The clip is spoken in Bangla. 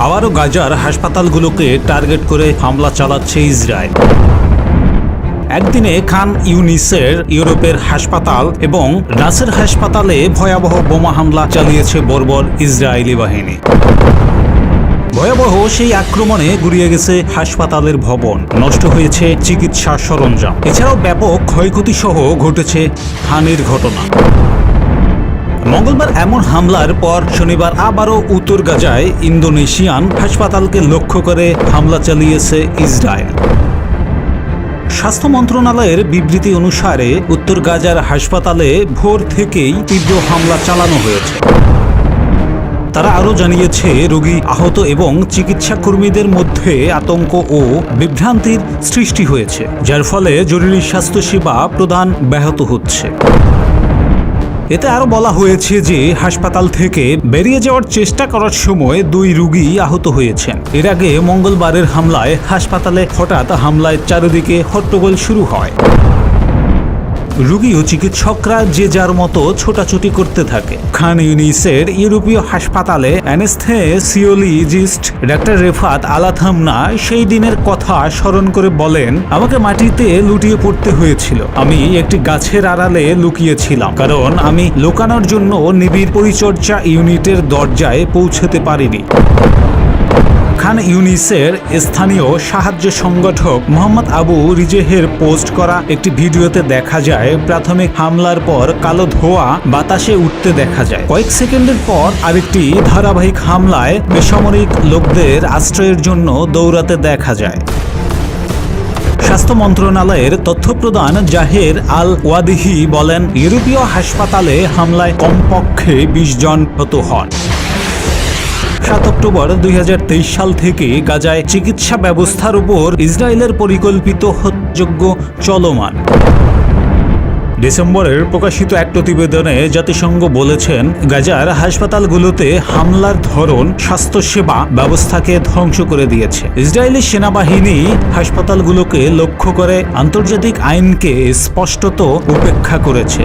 আবারও গাজার হাসপাতালগুলোকে টার্গেট করে হামলা চালাচ্ছে ইসরায়েল। একদিনে খান ইউনিসের ইউরোপের হাসপাতাল এবং নাসের হাসপাতালে ভয়াবহ বোমা হামলা চালিয়েছে বর্বর ইসরায়েলি বাহিনী। ভয়াবহ সেই আক্রমণে গুড়িয়ে গেছে হাসপাতালের ভবন। নষ্ট হয়েছে চিকিৎসা সরঞ্জাম। এছাড়াও ব্যাপক ক্ষয়ক্ষতি সহ ঘটেছে হানির ঘটনা। মঙ্গলবার এমন হামলার পর শনিবার আবারও উত্তর গাজায় ইন্দোনেশিয়ান হাসপাতালকে লক্ষ্য করে হামলা চালিয়েছে ইসরায়েল। স্বাস্থ্য মন্ত্রণালয়ের বিবৃতি অনুসারে উত্তর গাজার হাসপাতালে ভোর থেকেই তীব্র হামলা চালানো হয়েছে। তারা আরও জানিয়েছে, রোগী আহত এবং চিকিৎসা কর্মীদের মধ্যে আতঙ্ক ও বিভ্রান্তির সৃষ্টি হয়েছে, যার ফলে জরুরি স্বাস্থ্যসেবা প্রদান ব্যাহত হচ্ছে। এতে আরও বলা হয়েছে যে হাসপাতাল থেকে বেরিয়ে যাওয়ার চেষ্টা করার সময় দুই রুগী আহত হয়েছেন। এর আগে মঙ্গলবারের হামলায় হাসপাতালে হঠাৎ হামলায় চারিদিকে হট্টগোল শুরু হয়। রোগী ও চিকিৎসকরা যে যার মতো ছোটাছুটি করতে থাকে। খান ইউনিসের ইউরোপীয় হাসপাতালে অ্যানেস্থেসিওলজিস্ট ডাক্তার রেফাত আলাথামনা সেই দিনের কথা স্মরণ করে বলেন, আমাকে মাটিতে লুটিয়ে পড়তে হয়েছিল। আমি একটি গাছের আড়ালে লুকিয়েছিলাম, কারণ আমি লুকানোর জন্য নিবিড় পরিচর্যা ইউনিটের দরজায় পৌঁছতে পারিনি। খান ইউনিসের স্থানীয় সাহায্য সংগঠক মোহাম্মদ আবু রিজেহের পোস্ট করা একটি ভিডিওতে দেখা যায়, প্রাথমিক হামলার পর কালো ধোয়া বাতাসে উঠতে দেখা যায়। কয়েক সেকেন্ডের পর আরেকটি ধারাবাহিক হামলায় বেসামরিক লোকদের আশ্রয়ের জন্য দৌড়াতে দেখা যায়। স্বাস্থ্য মন্ত্রণালয়ের তথ্য প্রদান জাহের আল ওয়াদিহি বলেন, ইউরোপীয় হাসপাতালে হামলায় কমপক্ষে বিশ জন হত হন। সাত অক্টোবর দুই হাজার তেইশ সাল থেকে গাজায় চিকিৎসা ব্যবস্থার উপর ইসরায়েলের পরিকল্পিত হত্যযোগ্য চলমান। ডিসেম্বরের প্রকাশিত এক প্রতিবেদনে জাতিসংঘ বলেছেন, গাজার হাসপাতালগুলোতে হামলার ধরন, স্বাস্থ্যসেবা ব্যবস্থাকে ধ্বংস করে দিয়েছে। ইসরায়েলি সেনাবাহিনী হাসপাতালগুলোকে লক্ষ্য করে আন্তর্জাতিক আইনকে স্পষ্টত উপেক্ষা করেছে।